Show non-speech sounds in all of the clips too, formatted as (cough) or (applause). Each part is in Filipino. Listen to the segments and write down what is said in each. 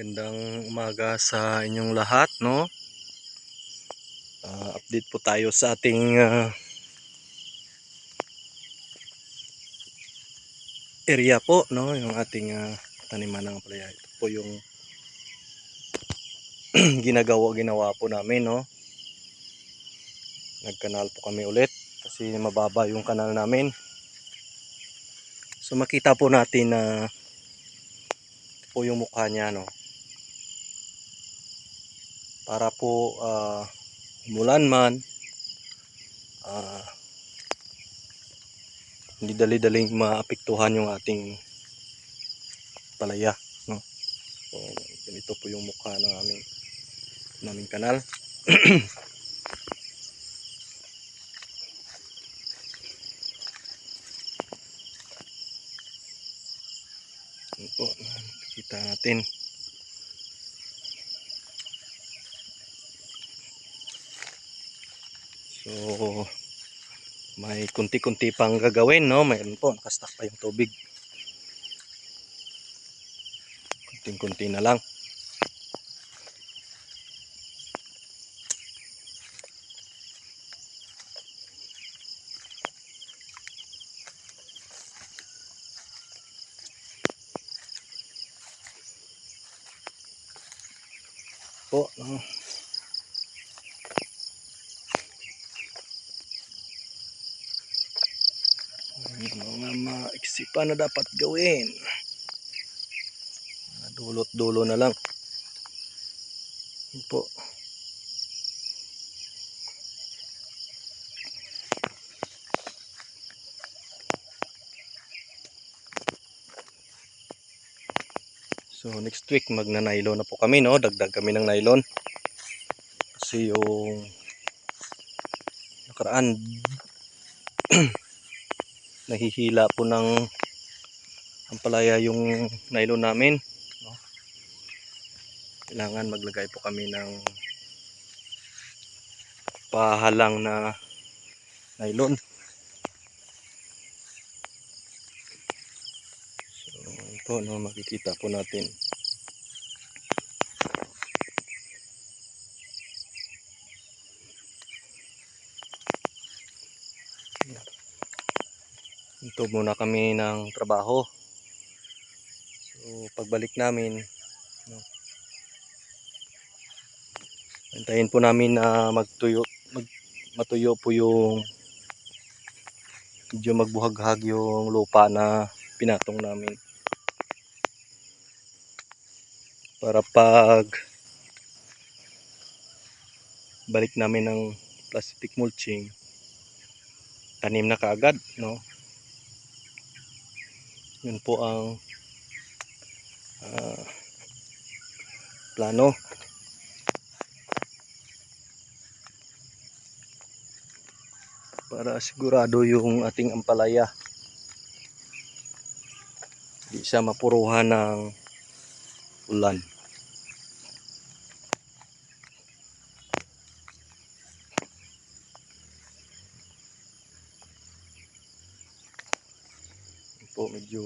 Magandang umaga sa inyong lahat, no? Ah, update po tayo sa ating ah, area po, no? Yung ating ah, taniman ng palaya. Ito po yung (clears throat) ginagawa ginawa po namin, no? Nagkanal po kami ulit kasi mababa yung kanal namin. So makita po natin na ito po yung mukha niya, no? Para po ah, umulan man, ah, hindi dali-daling maapektuhan yung ating palaya, no? So, ganito po yung mukha ng aming naming kanal. (clears throat) Po, nakikita natin. So, may kunti-kunti pang gagawin, no? Mayroon po, nakastock pa yung tubig. Kunting-kunti na lang. Po, no? Yung mga maiksipan na dapat gawin. Dulot-dulo na lang. Yun po. So next week magna-nylon na po kami no, dagdag kami ng nylon. Kasi yung nakaraan (clears throat) nahihila po ng ampalaya yung nylon namin no? kailangan maglagay po kami ng pahalang na nylon so ito no makikita po natin ito muna kami ng trabaho. So pagbalik namin no, antayin po namin na magtuyo mag, matuyo po yung medyo magbuhaghag yung lupa na pinatong namin. Para pag balik namin ng plastic mulching tanim na kaagad no yun po ang ah, plano. Para sigurado yung ating ampalaya. Hindi siya mapuruhan ng ulan po medyo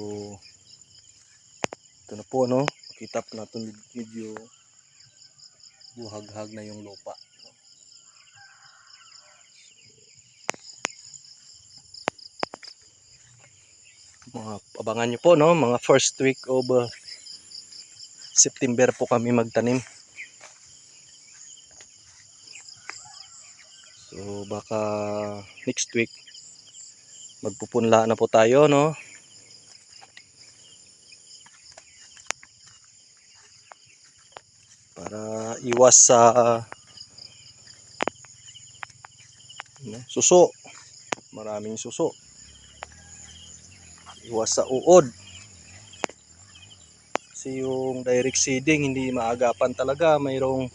ito na po no? Makita po natin medyo buhaghag na yung lupa. Mga abangan nyo po no? Mga first week of uh, September po kami magtanim. So baka next week magpupunla na po tayo no para iwas sa ano, suso. Maraming suso. Iwas sa uod. Kasi yung direct seeding hindi maagapan talaga. Mayroong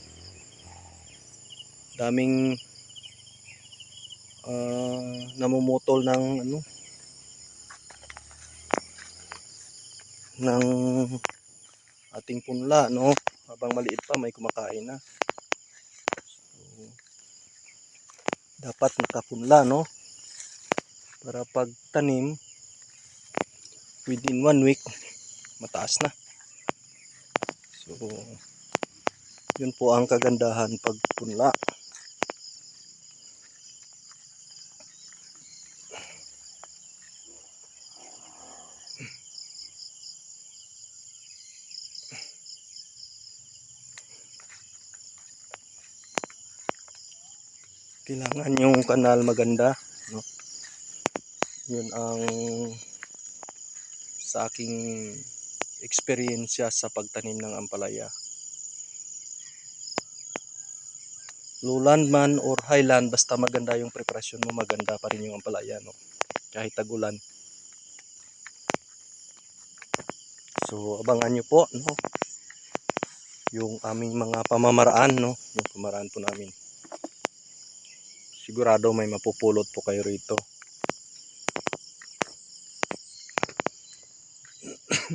daming ah, namumutol ng ano ng ating punla no habang maliit pa may kumakain na. So, dapat nakapunla no? Para pag tanim within one week mataas na. So yun po ang kagandahan pag Kailangan yung kanal maganda, no? Yun ang sa aking experience sa pagtanim ng ampalaya. lowland man or highland basta maganda yung preparasyon mo maganda pa rin yung ampalaya no? Kahit tagulan. So abangan nyo po no? Yung aming mga pamamaraan no? Yung pamaraan po namin sigurado may mapupulot po kayo rito (clears throat)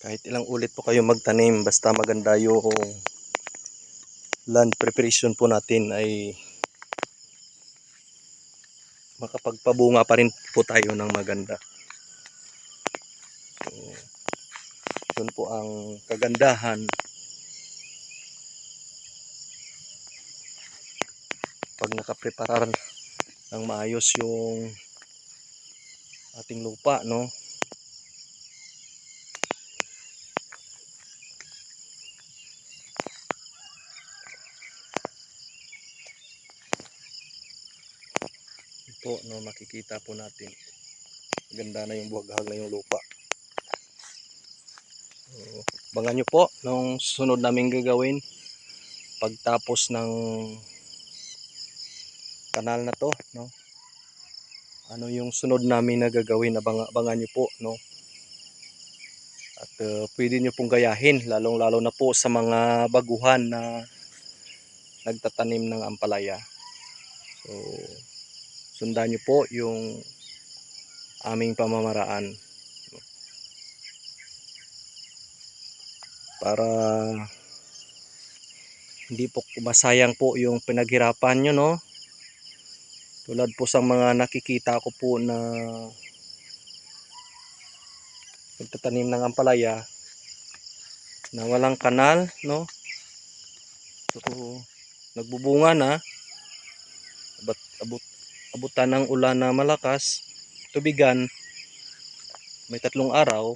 kahit ilang ulit po kayo magtanim basta maganda yung land preparation po natin ay makapagpabunga pa rin po tayo ng maganda. Yun po ang kagandahan pag nakapreparar ng maayos yung ating lupa, no? po no makikita po natin. Ganda na yung buwaghag na yung lupa. So, abangan nyo po nung sunod namin gagawin. Pagtapos ng kanal na to no? Ano yung sunod namin na gagawin? Abang, abangan nyo po no? At uh, pwede nyo pong gayahin lalong lalo na po sa mga baguhan na nagtatanim ng ampalaya. So sundan nyo po yung aming pamamaraan. Para hindi po masayang po yung pinaghirapan nyo no tulad po sa mga nakikita ko po na nagtatanim ng ampalaya na walang kanal no so nagbubunga na abot, abot abutan ng ulan na malakas, tubigan, may tatlong araw,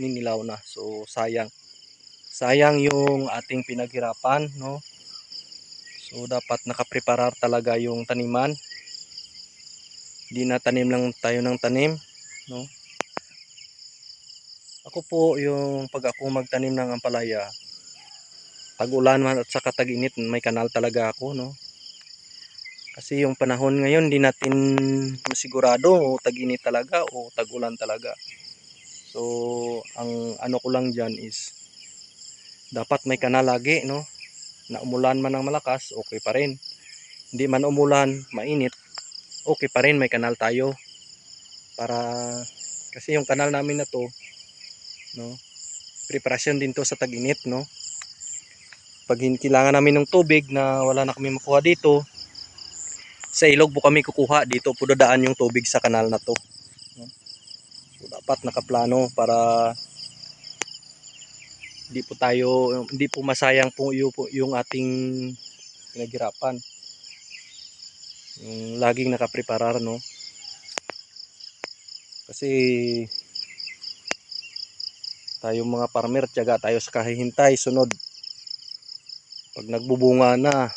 ninilaw na. So, sayang. Sayang yung ating pinaghirapan, no? So, dapat nakapreparar talaga yung taniman. Hindi na tanim lang tayo ng tanim, no? Ako po, yung pag ako magtanim ng ampalaya, tag-ulan man at saka tag-init, may kanal talaga ako, no? Kasi yung panahon ngayon, di natin masigurado o tag-init talaga o tag-ulan talaga. So, ang ano ko lang dyan is, dapat may kanal lagi, no? Na umulan man ng malakas, okay pa rin. Hindi man umulan, mainit, okay pa rin, may kanal tayo. Para, kasi yung kanal namin na to, no? Preparasyon din to sa tag-init, no? Pag kailangan namin ng tubig na wala na kami makuha dito, sa ilog po kami kukuha dito po yung tubig sa kanal na to so dapat nakaplano para hindi po tayo hindi po masayang po yung, ating pinaghirapan. Yung laging nakapreparar no? Kasi tayo mga farmer tiyaga tayo sa kahihintay sunod. Pag nagbubunga na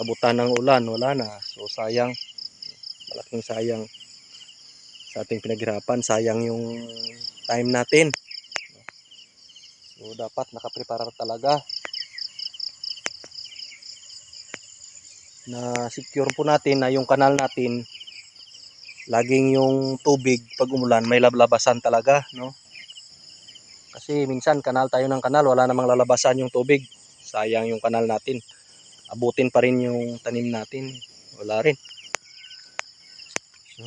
abutan ng ulan, wala na. So sayang, malaking sayang sa ating pinaghirapan, sayang yung time natin. So dapat nakapreparar talaga. Na secure po natin na yung kanal natin laging yung tubig pag umulan may lablabasan talaga no? Kasi minsan kanal tayo ng kanal wala namang lalabasan yung tubig. Sayang yung kanal natin. Abutin pa rin yung tanim natin. Wala rin. So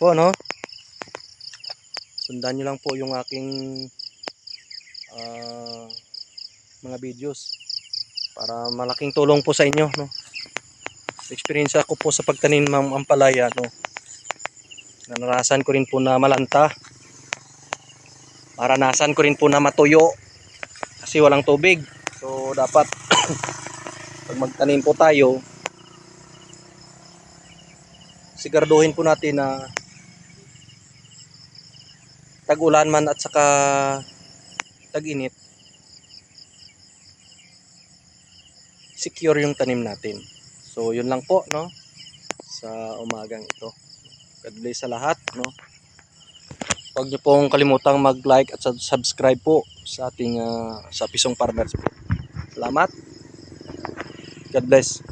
po no? Sundan nyo lang po yung aking ah, mga videos para malaking tulong po sa inyo no? Experience ako po sa pagtanim ng ampalaya no? Naranasan ko rin po na malanta. Maranasan ko rin po na matuyo kasi walang tubig. So dapat (clears throat) pag magtanim po tayo siguraduhin po natin na tag-ulan man at saka tag-init secure yung tanim natin. So yun lang po no sa umagang ito. God bless sa lahat no. Huwag niyo pong kalimutang mag-like at subscribe po sa ating ah, sa Pisong Farmers. Salamat. God bless.